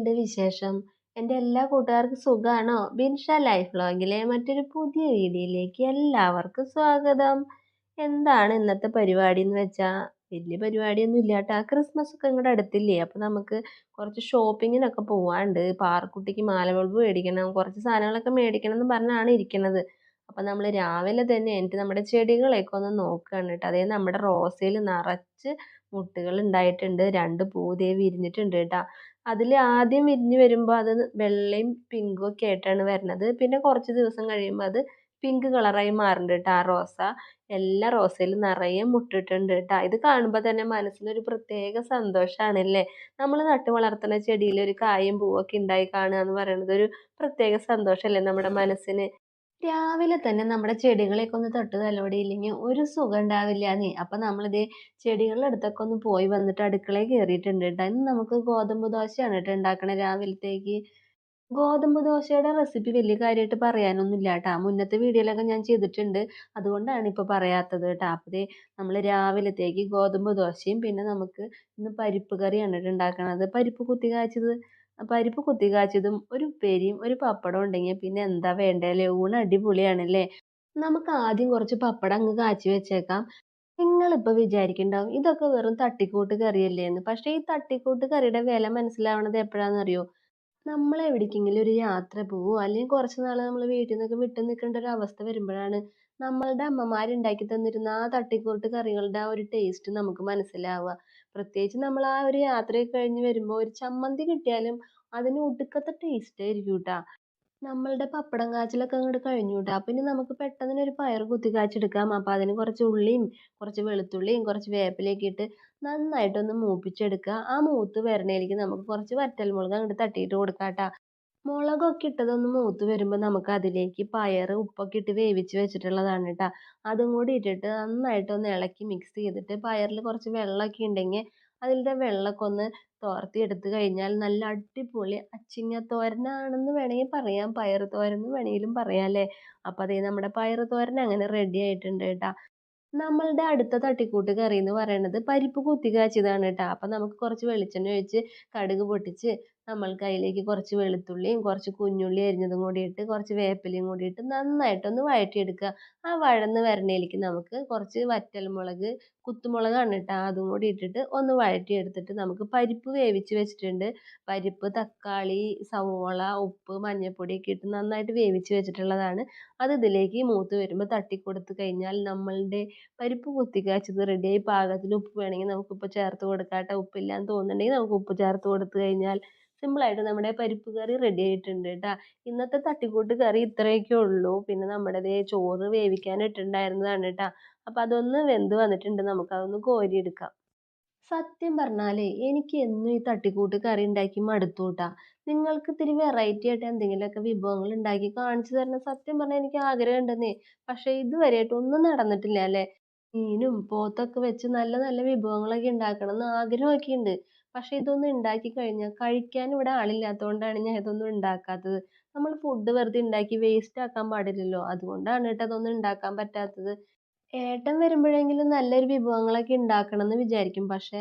വിശേഷം? എന്റെ എല്ലാ കൂട്ടുകാർക്കും സുഖമാണോ ബിൻഷ ലൈഫ് വ്ളോഗിലെ മറ്റൊരു പുതിയ വീഡിയോയിലേക്ക് എല്ലാവർക്കും സ്വാഗതം. എന്താണ് ഇന്നത്തെ പരിപാടി എന്ന് വെച്ചാൽ വലിയ പരിപാടിയൊന്നും ഇല്ല ക്രിസ്മസ് ഒക്കെ ഇങ്ങോട്ട് അടുത്തില്ലേ? അപ്പോൾ നമുക്ക് കുറച്ച് ഷോപ്പിങ്ങിനൊക്കെ പോവാണ്ട്. പാർക്കുട്ടിക്ക് മാല ബൾബ് മേടിക്കണം കുറച്ച് സാധനങ്ങളൊക്കെ മേടിക്കണം എന്ന് പറഞ്ഞാണ് ഇരിക്കുന്നത് അപ്പം നമ്മൾ രാവിലെ തന്നെ എന്നിട്ട് നമ്മുടെ ചെടികളെയൊക്കെ ഒന്ന് നോക്കുകയാണ് കേട്ടോ. അതായത് നമ്മുടെ റോസയിൽ നിറച്ച് മുട്ടുകൾ ഉണ്ടായിട്ടുണ്ട്. രണ്ട് പൂ ദേ വിരിഞ്ഞിട്ടുണ്ട് കേട്ടോ. അതിൽ ആദ്യം വിരിഞ്ഞ് വരുമ്പോൾ അത് വെള്ളയും പിങ്കും ഒക്കെ ആയിട്ടാണ് വരുന്നത് പിന്നെ കുറച്ച് ദിവസം കഴിയുമ്പോൾ അത് പിങ്ക് കളറായി മാറുന്നുണ്ട് കേട്ടോ ആ റോസ. എല്ലാ റോസയിലും നിറയെ മുട്ടിട്ടുണ്ട് കേട്ടോ ഇത് കാണുമ്പോൾ തന്നെ മനസ്സിനൊരു പ്രത്യേക സന്തോഷമാണല്ലേ നമ്മൾ നട്ട് വളർത്തുന്ന ചെടിയിൽ ഒരു കായും പൂവൊക്കെ ഉണ്ടായി കാണുക എന്ന് പറയുന്നത് ഒരു പ്രത്യേക സന്തോഷമല്ലേ നമ്മുടെ മനസ്സിന്? രാവിലെ തന്നെ നമ്മുടെ ചെടികളെയൊക്കെ ഒന്ന് തൊട്ട് തലോടിയില്ലെങ്കിൽ ഒരു സുഖം ഉണ്ടാവില്ല നീ അപ്പം നമ്മളിത് ചെടികളുടെ അടുത്തൊക്കെ ഒന്ന് പോയി വന്നിട്ട് അടുക്കളയിൽ കയറിയിട്ടുണ്ട് കേട്ടോ. ഇന്ന് നമുക്ക് ഗോതമ്പ് ദോശയാണ് കേട്ടോ ഉണ്ടാക്കണേ രാവിലത്തേക്ക്. ഗോതമ്പ് ദോശയുടെ റെസിപ്പി വലിയ കാര്യമായിട്ട് പറയാനൊന്നും ഇല്ല കേട്ടോ മുന്നത്തെ വീഡിയോയിലൊക്കെ ഞാൻ ചെയ്തിട്ടുണ്ട്. അതുകൊണ്ടാണ് ഇപ്പോൾ പറയാത്തത് കേട്ടോ. അപ്പോൾ നമ്മൾ രാവിലത്തേക്ക് ഗോതമ്പ് ദോശയും പിന്നെ നമുക്ക് ഇന്ന് പരിപ്പ് കറിയാണ് ഉണ്ടാക്കണത്. പരിപ്പ് കുത്തി കാച്ചത് പരിപ്പ് കുത്തി കാച്ചതും ഒരു ഉപ്പേരിയും ഒരു പപ്പടം ഉണ്ടെങ്കിൽ പിന്നെ എന്താ വേണ്ടേ വേണ്ടല്ലേ ഊണ് അടിപൊളിയാണല്ലേ? നമുക്ക് ആദ്യം കുറച്ച് പപ്പടം അങ്ങ് കാച്ചി വെച്ചേക്കാം. നിങ്ങളിപ്പോൾ വിചാരിക്കുന്നുണ്ടാവും ഇതൊക്കെ വെറും തട്ടിക്കൂട്ട് കറിയല്ലേ എന്ന് പക്ഷേ ഈ തട്ടിക്കൂട്ട് കറിയുടെ വില മനസ്സിലാവണത് എപ്പോഴാണെന്നറിയോ? നമ്മൾ എവിടേക്കെങ്കിലും ഒരു യാത്ര പോവോ അല്ലെങ്കിൽ കുറച്ച് നാൾ നമ്മൾ വീട്ടിൽ നിന്നൊക്കെ വിട്ടു നിൽക്കേണ്ട ഒരു അവസ്ഥ വരുമ്പോഴാണ് നമ്മളുടെ അമ്മമാരുണ്ടാക്കി തന്നിരുന്ന ആ തട്ടിക്കൂട്ട് കറികളുടെ ആ ഒരു ടേസ്റ്റ് നമുക്ക് മനസ്സിലാവുക. പ്രത്യേകിച്ച് നമ്മൾ ആ ഒരു യാത്രയൊക്കെ കഴിഞ്ഞ് വരുമ്പോൾ ഒരു ചമ്മന്തി കിട്ടിയാലും അതിന് ഒടുക്കത്തെ ടേസ്റ്റ് ആയിരിക്കും കേട്ടോ നമ്മളുടെ പപ്പടം കാച്ചിലൊക്കെ അങ്ങോട്ട് കഴിഞ്ഞു കേട്ടോ അപ്പം ഇനി നമുക്ക് പെട്ടെന്ന് ഒരു പയർ കുത്തി കാച്ചെടുക്കാം. അപ്പൊ അതിന് കുറച്ച് ഉള്ളിയും കുറച്ച് വെളുത്തുള്ളിയും കുറച്ച് വേപ്പിലയൊക്കെ ഇട്ട് നന്നായിട്ടൊന്ന് മൂപ്പിച്ചെടുക്കുക. ആ മൂത്ത് വരണേലേക്ക് നമുക്ക് കുറച്ച് വറ്റൽമുളക് അങ്ങോട്ട് തട്ടിയിട്ട് കൊടുക്കാം കേട്ടോ മുളകൊക്കെ ഇട്ടതൊന്ന് മൂത്ത് വരുമ്പോൾ നമുക്ക് അതിലേക്ക് പയർ ഉപ്പൊക്കെ ഇട്ട് വേവിച്ച് വെച്ചിട്ടുള്ളതാണ് കേട്ടോ അതും കൂടി ഇട്ടിട്ട് നന്നായിട്ടൊന്ന് ഇളക്കി മിക്സ് ചെയ്തിട്ട് പയറിൽ കുറച്ച് വെള്ളമൊക്കെ ഉണ്ടെങ്കിൽ അതിന്റെ വെള്ളമൊക്കെ ഒന്ന് തോർത്തി എടുത്ത് കഴിഞ്ഞാൽ നല്ല അടിപൊളി അച്ചിങ്ങ തോരനാണെന്ന് വേണമെങ്കിൽ പറയാം. പയർ തോരൻ എന്ന് വേണമെങ്കിലും പറയാം അല്ലേ? അപ്പോൾ അതേ നമ്മുടെ പയർ തോരൻ അങ്ങനെ റെഡി ആയിട്ടുണ്ട് കേട്ടോ. നമ്മളുടെ അടുത്ത തട്ടിക്കൂട്ട് കറി എന്ന് പറയുന്നത് പരിപ്പ് കുത്തി കാച്ചിയതാണ് കേട്ടോ. അപ്പം നമുക്ക് കുറച്ച് വെളിച്ചെണ്ണ ഒഴിച്ച് കടുക് പൊട്ടിച്ച് നമ്മൾക്ക് അതിലേക്ക് കുറച്ച് വെളുത്തുള്ളിയും കുറച്ച് കുഞ്ഞുള്ളി അരിഞ്ഞതും കൂടി ഇട്ട് കുറച്ച് വേപ്പിലയും കൂടി ഇട്ട് നന്നായിട്ടൊന്ന് വഴറ്റിയെടുക്കുക. ആ വഴന്ന് വരണേലേക്ക് നമുക്ക് കുറച്ച് വറ്റൽമുളക് കുത്തുമുളകാണ് കേട്ടോ അതും കൂടി ഇട്ടിട്ട് ഒന്ന് വഴറ്റിയെടുത്തിട്ട് നമുക്ക് പരിപ്പ് വേവിച്ച് വെച്ചിട്ടുണ്ട്. പരിപ്പ് തക്കാളി സവോള ഉപ്പ് മഞ്ഞൾപ്പൊടിയൊക്കെ ഇട്ട് നന്നായിട്ട് വേവിച്ച് വെച്ചിട്ടുള്ളതാണ്. അത് ഇതിലേക്ക് മൂത്ത് വരുമ്പോൾ തട്ടിക്കൊടുത്ത് കഴിഞ്ഞാൽ നമ്മളുടെ പരിപ്പ് കുത്തിക്കാച്ചത് റെഡിയായി പാകത്തിന് ഉപ്പ് വേണമെങ്കിൽ നമുക്ക് ഉപ്പ് ചേർത്ത് കൊടുക്കാം കേട്ടോ. ഉപ്പില്ലാന്ന് തോന്നുന്നുണ്ടെങ്കിൽ നമുക്ക് ഉപ്പ് ചേർത്ത് കൊടുത്തു കഴിഞ്ഞാൽ സിമ്പിളായിട്ട് നമ്മുടെ പരിപ്പ് കറി റെഡി ആയിട്ടുണ്ട് കേട്ടോ ഇന്നത്തെ തട്ടിക്കൂട്ട് കറി ഇത്രയൊക്കെ ഉള്ളൂ. പിന്നെ നമ്മുടെ ചോറ് വേവിക്കാൻ ഇട്ടിട്ടുണ്ടായിരുന്നതാണ് കേട്ടോ അപ്പോൾ അതൊന്ന് വെന്ത് വന്നിട്ടുണ്ട്. നമുക്ക് അതൊന്ന് കോരിയെടുക്കാം. സത്യം പറഞ്ഞാലേ എനിക്ക് എന്നും ഈ തട്ടിക്കൂട്ട് കറി ഉണ്ടാക്കി മടുത്തൂട്ടാ നിങ്ങൾക്ക് ഇത്തിരി വെറൈറ്റി ആയിട്ട് എന്തെങ്കിലുമൊക്കെ വിഭവങ്ങൾ ഉണ്ടാക്കി കാണിച്ചു തരണം. സത്യം പറഞ്ഞാൽ എനിക്ക് ആഗ്രഹം ഉണ്ടെന്നേ. പക്ഷേ ഇതുവരെയായിട്ട് ഒന്നും നടന്നിട്ടില്ല അല്ലേ? മീനും പോത്തൊക്കെ വെച്ച് നല്ല നല്ല വിഭവങ്ങളൊക്കെ ഉണ്ടാക്കണം എന്ന് ആഗ്രഹമൊക്കെ ഉണ്ട് പക്ഷേ ഇതൊന്നും ഉണ്ടാക്കി കഴിഞ്ഞാൽ കഴിക്കാൻ ഇവിടെ ആളില്ലാത്തതുകൊണ്ടാണ് ഞാൻ ഇതൊന്നും ഉണ്ടാക്കാത്തത്. നമ്മൾ ഫുഡ് വെറുതെ ഉണ്ടാക്കി വേസ്റ്റ് ആക്കാൻ പാടില്ലല്ലോ. അതുകൊണ്ടാണ് കേട്ടോ അതൊന്നും ഉണ്ടാക്കാൻ പറ്റാത്തത്. ഏട്ടൻ വരുമ്പോഴെങ്കിലും നല്ലൊരു വിഭവങ്ങളൊക്കെ ഉണ്ടാക്കണം എന്ന് വിചാരിക്കും. പക്ഷേ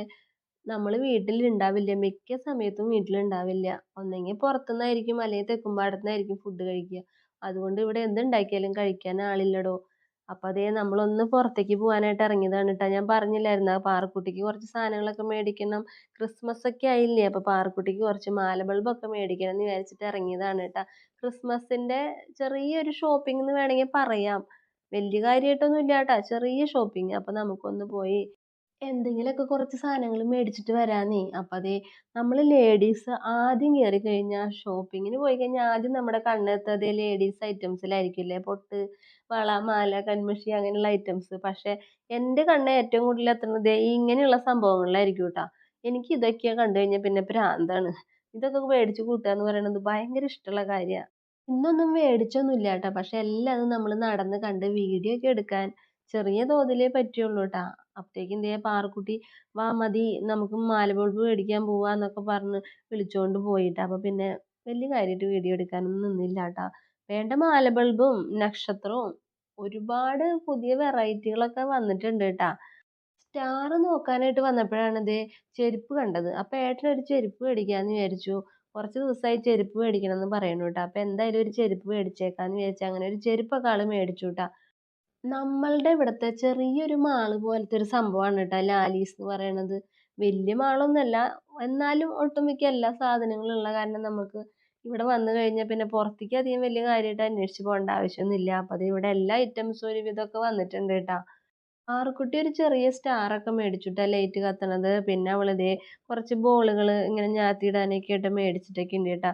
നമ്മൾ വീട്ടിൽ ഉണ്ടാവില്ല മിക്ക സമയത്തും വീട്ടിൽ വീട്ടിലുണ്ടാവില്ല. ഒന്നെങ്കിൽ പുറത്തുനിന്നായിരിക്കും അല്ലെങ്കിൽ തെക്കുംപാടത്തുനിന്നായിരിക്കും ഫുഡ് കഴിക്കുക. അതുകൊണ്ട് ഇവിടെ എന്തുണ്ടാക്കിയാലും കഴിക്കാൻ ആളില്ലടോ. അപ്പോൾ അതേ നമ്മളൊന്ന് പുറത്തേക്ക് പോകാനായിട്ട് ഇറങ്ങിയതാണ് കേട്ടോ ഞാൻ പറഞ്ഞില്ലായിരുന്നു? പറഞ്ഞില്ലായിരുന്നോ പാറക്കുട്ടിക്ക് കുറച്ച് സാധനങ്ങളൊക്കെ മേടിക്കണം. ക്രിസ്മസ് ഒക്കെ ആയില്ലേ? അപ്പോൾ പാറക്കുട്ടിക്ക് കുറച്ച് മാല ബൾബ് ഒക്കെ മേടിക്കണം എന്ന് വിചാരിച്ചിട്ട് ഇറങ്ങിയതാണ് കേട്ടോ ക്രിസ്മസിന്റെ ചെറിയൊരു ഷോപ്പിംഗ് എന്ന് വേണമെങ്കിൽ പറയാം. വലിയ കാര്യമായിട്ടൊന്നും ഇല്ല കേട്ടോ ചെറിയ ഷോപ്പിംഗ് അപ്പോൾ നമുക്കൊന്ന് പോയി എന്തെങ്കിലുമൊക്കെ കുറച്ച് സാധനങ്ങൾ മേടിച്ചിട്ട് വരാമെന്നേ അപ്പം അതേ നമ്മൾ ലേഡീസ് ആദ്യം കയറി കഴിഞ്ഞാൽ ഷോപ്പിങ്ങിന് പോയി കഴിഞ്ഞാൽ ആദ്യം നമ്മുടെ കണ്ണെത്തത് ലേഡീസ് ഐറ്റംസിലായിരിക്കില്ലേ പൊട്ട് വള മാല കൺമഷി അങ്ങനെയുള്ള ഐറ്റംസ്. പക്ഷേ എന്റെ കണ്ണ് ഏറ്റവും കൂടുതൽ എത്തുന്നത് ഇങ്ങനെയുള്ള സംഭവങ്ങളിലായിരിക്കും കേട്ടോ. എനിക്ക് ഇതൊക്കെ കണ്ടു കഴിഞ്ഞാൽ പിന്നെ ഭ്രാന്താണ്. ഇതൊക്കെ മേടിച്ച് കൂട്ടുക എന്ന് പറയുന്നത് ഭയങ്കര ഇഷ്ടമുള്ള കാര്യമാണ് ഇന്നൊന്നും മേടിച്ചൊന്നുമില്ല കേട്ടോ. പക്ഷെ എല്ലാതും നമ്മൾ നടന്ന് കണ്ട് വീഡിയോ ഒക്കെ എടുക്കാൻ ചെറിയ തോതിലേ പറ്റുള്ളൂ കേട്ടാ അപ്പോഴത്തേക്കും ദേ പാറക്കുട്ടി വാ മതി നമുക്ക് മാല ബൾബ് മേടിക്കാൻ പോവാന്നൊക്കെ പറഞ്ഞ് വിളിച്ചുകൊണ്ട് പോയിട്ട്. അപ്പോൾ പിന്നെ വലിയ കാര്യമായിട്ട് വീഡിയോ എടുക്കാനൊന്നും നിന്നില്ല കേട്ടാ വേണ്ട മാല ബൾബും നക്ഷത്രവും ഒരുപാട് പുതിയ വെറൈറ്റികളൊക്കെ വന്നിട്ടുണ്ട് കേട്ടാ സ്റ്റാർ നോക്കാനായിട്ട് വന്നപ്പോഴാണ് ഇതേ ചെരുപ്പ് കണ്ടത്. അപ്പോൾ ഏട്ടൻ ഒരു ചെരുപ്പ് മേടിക്കാമെന്ന് വിചാരിച്ചു. കുറച്ച് ദിവസമായി ചെരുപ്പ് മേടിക്കണം എന്ന് പറയുന്നു കേട്ടോ അപ്പോൾ എന്തായാലും ഒരു ചെരുപ്പ് മേടിച്ചേക്കാന്ന് വിചാരിച്ചു അങ്ങനെ ഒരു ചെരുപ്പൊക്കെ ആൾ മേടിച്ചു കേട്ടോ നമ്മളുടെ ഇവിടുത്തെ ചെറിയൊരു മാൾ പോലത്തെ ഒരു സംഭവമാണ് കേട്ടോ ലാലീസ് എന്ന് പറയണത്. വലിയ മാളൊന്നുമല്ല എന്നാലും ഒട്ടുമിക്ക എല്ലാ സാധനങ്ങളും ഉള്ള കാരണം നമുക്ക് ഇവിടെ വന്നു കഴിഞ്ഞാൽ പിന്നെ പുറത്തേക്ക് അധികം വലിയ കാര്യമായിട്ട് അന്വേഷിച്ച് പോകേണ്ട ആവശ്യമൊന്നുമില്ല അപ്പോൾ അത് ഇവിടെ എല്ലാ ഐറ്റംസും ഒരു വിധമൊക്കെ വന്നിട്ടുണ്ട് കേട്ടോ ആർക്കുട്ടി ഒരു ചെറിയ സ്റ്റാറൊക്കെ മേടിച്ചിട്ടാ ലൈറ്റ് കത്തണത്. പിന്നെ അവളിതേ കുറച്ച് ബോളുകൾ ഇങ്ങനെ ഞാത്തിയിടാനൊക്കെ ആയിട്ട് മേടിച്ചിട്ടൊക്കെ ഉണ്ട് കേട്ടോ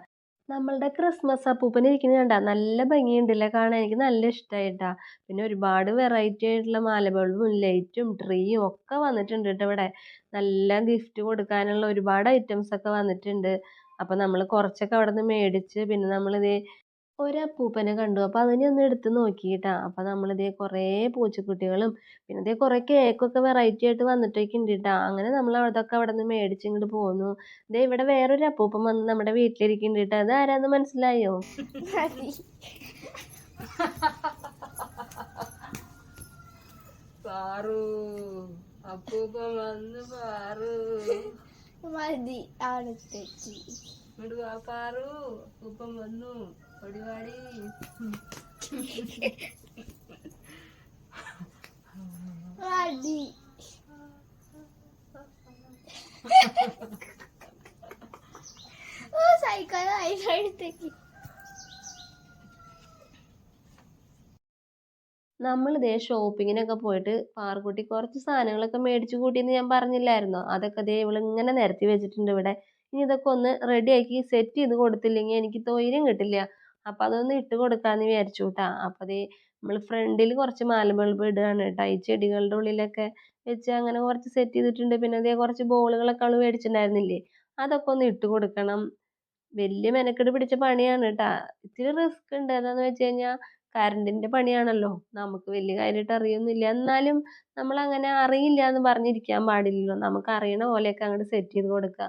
നമ്മളുടെ ക്രിസ്മസ് അപ്പൂപ്പൻ ഇരിക്കുന്നത് കണ്ടാ നല്ല ഭംഗിയുണ്ടല്ലേ കാണാൻ? എനിക്ക് നല്ല ഇഷ്ടമായിട്ടാ പിന്നെ ഒരുപാട് വെറൈറ്റി ആയിട്ടുള്ള മാലബൾബും ലൈറ്റും ട്രീയും ഒക്കെ വന്നിട്ടുണ്ട് കേട്ടോ ഇവിടെ. നല്ല ഗിഫ്റ്റ് കൊടുക്കാനുള്ള ഒരുപാട് ഐറ്റംസ് ഒക്കെ വന്നിട്ടുണ്ട്. അപ്പോൾ നമ്മൾ കുറച്ചൊക്കെ അവിടെ നിന്ന് മേടിച്ച് പിന്നെ നമ്മളിതേ ഒരു അപ്പൂപ്പനെ കണ്ടു. അപ്പോൾ അതിനെ ഒന്ന് എടുത്ത് നോക്കിയിട്ടാ. അപ്പോൾ നമ്മളിതേ കുറേ പൂച്ചക്കുട്ടികളും പിന്നെ ഇതേ കുറേ കേക്കൊക്കെ വെറൈറ്റി ആയിട്ട് വന്നിട്ടൊക്കെ ഉണ്ട് കേട്ടോ അങ്ങനെ നമ്മൾ അതൊക്കെ അവിടെ നിന്ന് മേടിച്ച് ഇങ്ങോട്ട് പോന്നു. ദേ ഇവിടെ വേറൊരു അപ്പൂപ്പൻ വന്ന് നമ്മുടെ വീട്ടിലിരിക്കുന്നുണ്ട് കേട്ടോ അത് ആരാന്ന് മനസ്സിലായോ? പാറു. അപ്പൂപ്പൻ വന്ന് പാറു. മതി. ഇങ്ങോട്ട് വാപ്പാറു ഉപ്പം വന്നു. ഒടിവാടി സൈക്കിൾ അതിനടുത്തേക്ക് ദേ ഷോപ്പിങ്ങിനൊക്കെ പോയിട്ട് പാറുക്കുട്ടി കുറച്ച് സാധനങ്ങളൊക്കെ മേടിച്ചു കൂട്ടിയെന്ന് ഞാൻ പറഞ്ഞില്ലായിരുന്നോ? അതൊക്കെ ദേ ഇവളിങ്ങനെ നിരത്തി വെച്ചിട്ടുണ്ട് ഇവിടെ. ഇനി ഇതൊക്കെ ഒന്ന് ആക്കി സെറ്റ് ചെയ്ത് കൊടുത്തില്ലെങ്കിൽ എനിക്ക് തൊയിലും കിട്ടില്ല. അപ്പം അതൊന്ന് ഇട്ട് കൊടുക്കാമെന്ന് വിചാരിച്ചു കേട്ടാ അപ്പം ദേ നമ്മൾ ഫ്രണ്ടിൽ കുറച്ച് മാല ബൾബ് ഇടുകയാണ് കേട്ടോ ഈ ചെടികളുടെ ഉള്ളിലൊക്കെ വെച്ച് അങ്ങനെ കുറച്ച് സെറ്റ് ചെയ്തിട്ടുണ്ട്. പിന്നെ അതേ കുറച്ച് ബോളുകളൊക്കെ അവൾ മേടിച്ചിട്ടുണ്ടായിരുന്നില്ലേ? അതൊക്കെ ഒന്ന് ഇട്ട് കൊടുക്കണം. വലിയ മെനക്കെട് പിടിച്ച പണിയാണ് കേട്ടാ ഇത്തിരി റിസ്ക് ഉണ്ട്. എന്താണെന്ന് വെച്ച് കഴിഞ്ഞാൽ കറണ്ടിന്റെ പണിയാണല്ലോ. നമുക്ക് വലിയ കാര്യമായിട്ട് അറിയൊന്നുമില്ല. എന്നാലും നമ്മൾ അങ്ങനെ അറിയില്ല എന്ന് പറഞ്ഞിരിക്കാൻ പാടില്ലല്ലോ. നമുക്ക് അറിയണ പോലെയൊക്കെ അങ്ങോട്ട് സെറ്റ് ചെയ്ത് കൊടുക്കുക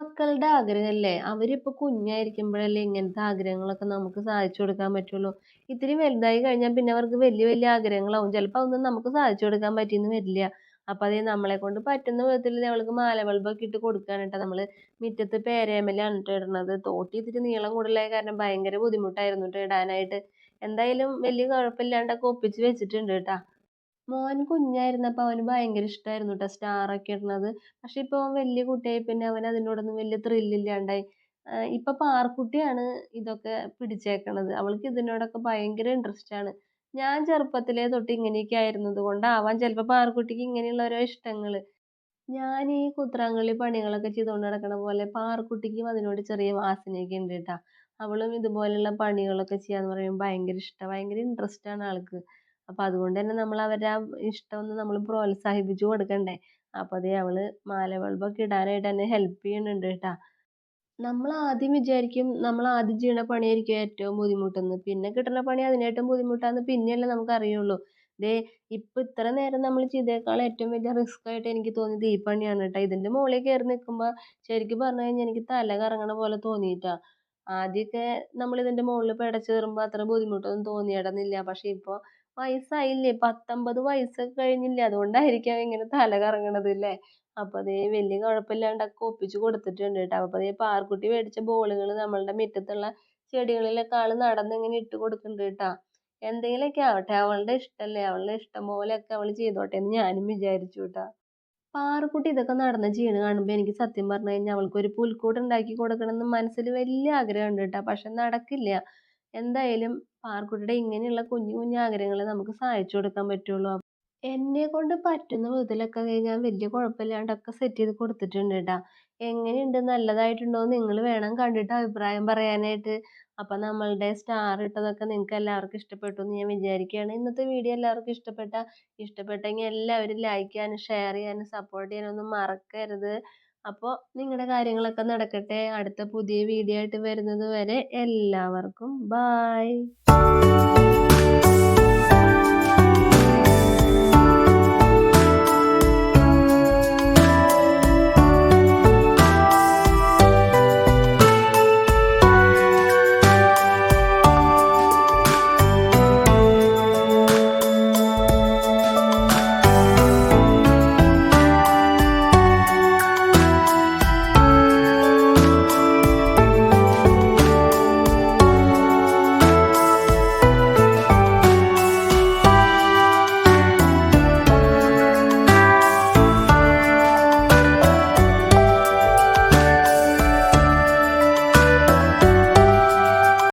മക്കളുടെ ആഗ്രഹമല്ലേ അവരിപ്പോൾ കുഞ്ഞായിരിക്കുമ്പോഴല്ലേ ഇങ്ങനത്തെ ആഗ്രഹങ്ങളൊക്കെ നമുക്ക് സാധിച്ചു കൊടുക്കാൻ പറ്റുള്ളൂ. ഇത്തിരി വലുതായി കഴിഞ്ഞാൽ പിന്നെ അവർക്ക് വലിയ വലിയ ആഗ്രഹങ്ങളാവും. ചിലപ്പോൾ അതൊന്നും നമുക്ക് സാധിച്ചു കൊടുക്കാൻ പറ്റിയെന്ന് വരില്ല. അപ്പോൾ അതേ നമ്മളെ കൊണ്ട് പറ്റുന്ന വിധത്തിൽ അവൾക്ക് മാല ബൾബൊക്കെ ഇട്ട് കൊടുക്കുകയാണ് കേട്ടോ നമ്മൾ മുറ്റത്ത് പേരേമലാണ് ട്ടോ ഇടുന്നത് തോട്ടി ഇത്തിരി നീളം കൂടുതലായ കാരണം ഭയങ്കര ബുദ്ധിമുട്ടായിരുന്നു കേട്ടോ ഇടാനായിട്ട്. എന്തായാലും വലിയ കുഴപ്പമില്ലാണ്ടൊക്കെ ഒപ്പിച്ച് വെച്ചിട്ടുണ്ട് കേട്ടോ മോൻ കുഞ്ഞായിരുന്നപ്പോൾ അവന് ഭയങ്കര ഇഷ്ടമായിരുന്നു കേട്ടോ സ്റ്റാറൊക്കെ ഇടുന്നത്. പക്ഷെ ഇപ്പോൾ അവൻ വലിയ കുട്ടിയായി പിന്നെ അവൻ അതിനോടൊന്നും വലിയ ത്രില്ലില്ലാണ്ടായി ഇപ്പൊ പാർക്കുട്ടിയാണ് ഇതൊക്കെ പിടിച്ചേക്കണത്. അവൾക്ക് ഇതിനോടൊക്കെ ഭയങ്കര ഇൻട്രസ്റ്റ് ആണ്. ഞാൻ ചെറുപ്പത്തിലേ തൊട്ട് ഇങ്ങനെയൊക്കെ ആയിരുന്നത് കൊണ്ടാവാം. ചിലപ്പോൾ പാർക്കുട്ടിക്ക് ഇങ്ങനെയുള്ള ഓരോ ഇഷ്ടങ്ങൾ ഞാൻ ഈ കുത്രാങ്കളി പണികളൊക്കെ ചെയ്തുകൊണ്ട് നടക്കണ പോലെ പാറുക്കുട്ടിക്കും അതിനോട് ചെറിയ വാസനയൊക്കെ ഉണ്ട് കേട്ടോ അവളും ഇതുപോലെയുള്ള പണികളൊക്കെ ചെയ്യാന്ന് പറയുമ്പോൾ ഭയങ്കര ഇഷ്ടമാണ് ഭയങ്കര ഇൻട്രസ്റ്റ് ആണ് ആൾക്ക്. അപ്പോൾ അതുകൊണ്ട് തന്നെ നമ്മൾ അവരുടെ ആ ഇഷ്ടം ഒന്ന് നമ്മൾ പ്രോത്സാഹിപ്പിച്ചു കൊടുക്കണ്ടേ. അപ്പോൾ അതേ അവൾ മാല ബൾബൊക്കെ ഇടാനായിട്ട് എന്നെ ഹെൽപ്പ് ചെയ്യുന്നുണ്ട് കേട്ടോ നമ്മൾ ആദ്യം വിചാരിക്കും നമ്മൾ ആദ്യം ചെയ്യണ പണിയായിരിക്കും ഏറ്റവും ബുദ്ധിമുട്ടെന്ന്. പിന്നെ കിട്ടുന്ന പണി അതിനേറ്റവും ബുദ്ധിമുട്ടാന്ന് പിന്നെയല്ലേ നമുക്ക് അറിയുള്ളൂ. ദേ ഇപ്പം ഇത്ര നേരം നമ്മൾ ചെയ്തേക്കാൾ ഏറ്റവും വലിയ റിസ്ക് ആയിട്ട് എനിക്ക് തോന്നിയത് ഈ പണിയാണ് കേട്ടോ ഇതിന്റെ മുകളിൽ കയറി നിൽക്കുമ്പോൾ ശരിക്കും പറഞ്ഞു കഴിഞ്ഞാൽ എനിക്ക് തല കറങ്ങണ പോലെ തോന്നിയിട്ടാ. ആദ്യമൊക്കെ നമ്മൾ ഇതിന്റെ മുകളിൽ പിടച്ച് കയറുമ്പോൾ അത്ര ബുദ്ധിമുട്ടൊന്നും തോന്നിയിടുന്നില്ല. പക്ഷേ ഇപ്പോൾ വയസ്സായില്ലേ? പത്തൊമ്പത് വയസ്സൊക്കെ കഴിഞ്ഞില്ലേ? അതുകൊണ്ടായിരിക്കാം ഇങ്ങനെ തല കറങ്ങണത് അല്ലേ അപ്പോൾ അതേ വലിയ കുഴപ്പമില്ലാണ്ടൊക്കെ ഒപ്പിച്ച് കൊടുത്തിട്ടുണ്ട് കേട്ടോ അപ്പോൾ അതേ പാർക്കുട്ടി മേടിച്ച ബോളുകൾ നമ്മളുടെ മുറ്റത്തുള്ള ചെടികളിലൊക്കെ ആൾ നടന്ന് ഇങ്ങനെ ഇട്ട് കൊടുക്കുന്നുണ്ട് കേട്ടോ എന്തെങ്കിലുമൊക്കെ ആവട്ടെ. അവളുടെ ഇഷ്ടമല്ലേ അവളുടെ ഇഷ്ടം പോലെയൊക്കെ അവൾ ചെയ്തോട്ടെ എന്ന് ഞാനും വിചാരിച്ചു കേട്ടോ പാറുക്കുട്ടി ഇതൊക്കെ നടന്ന് ചെയ്യണ കാണുമ്പോൾ എനിക്ക് സത്യം പറഞ്ഞു കഴിഞ്ഞാൽ അവൾക്ക് ഒരു പുൽക്കൂട് ഉണ്ടാക്കി കൊടുക്കണമെന്ന് മനസ്സിൽ വലിയ ആഗ്രഹമുണ്ട് കേട്ടോ പക്ഷെ നടക്കില്ല. എന്തായാലും പാറുക്കുട്ടിയുടെ ഇങ്ങനെയുള്ള കുഞ്ഞു കുഞ്ഞു ആഗ്രഹങ്ങൾ നമുക്ക് സഹായിച്ചു കൊടുക്കാൻ പറ്റുള്ളൂ. എന്നെ കൊണ്ട് പറ്റുന്ന വിധത്തിലൊക്കെ ഞാൻ വലിയ കുഴപ്പമില്ലാണ്ടൊക്കെ സെറ്റ് ചെയ്ത് കൊടുത്തിട്ടുണ്ട് കേട്ടോ എങ്ങനെയുണ്ട്? നല്ലതായിട്ടുണ്ടോ? നിങ്ങൾ വേണം കണ്ടിട്ട് അഭിപ്രായം പറയാനായിട്ട്. അപ്പം നമ്മളുടെ സ്റ്റാർ ഇട്ടതൊക്കെ നിങ്ങൾക്ക് എല്ലാവർക്കും ഇഷ്ടപ്പെട്ടു എന്ന് ഞാൻ വിചാരിക്കുകയാണ്. ഇന്നത്തെ വീഡിയോ എല്ലാവർക്കും ഇഷ്ടപ്പെട്ട. ഇഷ്ടപ്പെട്ടെങ്കിൽ എല്ലാവരും ലൈക്ക് ചെയ്യാനും ഷെയർ ചെയ്യാനും സപ്പോർട്ട് ചെയ്യാനും ഒന്നും മറക്കരുത്. അപ്പോൾ നിങ്ങളുടെ കാര്യങ്ങളൊക്കെ നടക്കട്ടെ. അടുത്ത പുതിയ വീഡിയോ ആയിട്ട് വരുന്നത് വരെ എല്ലാവർക്കും ബായ്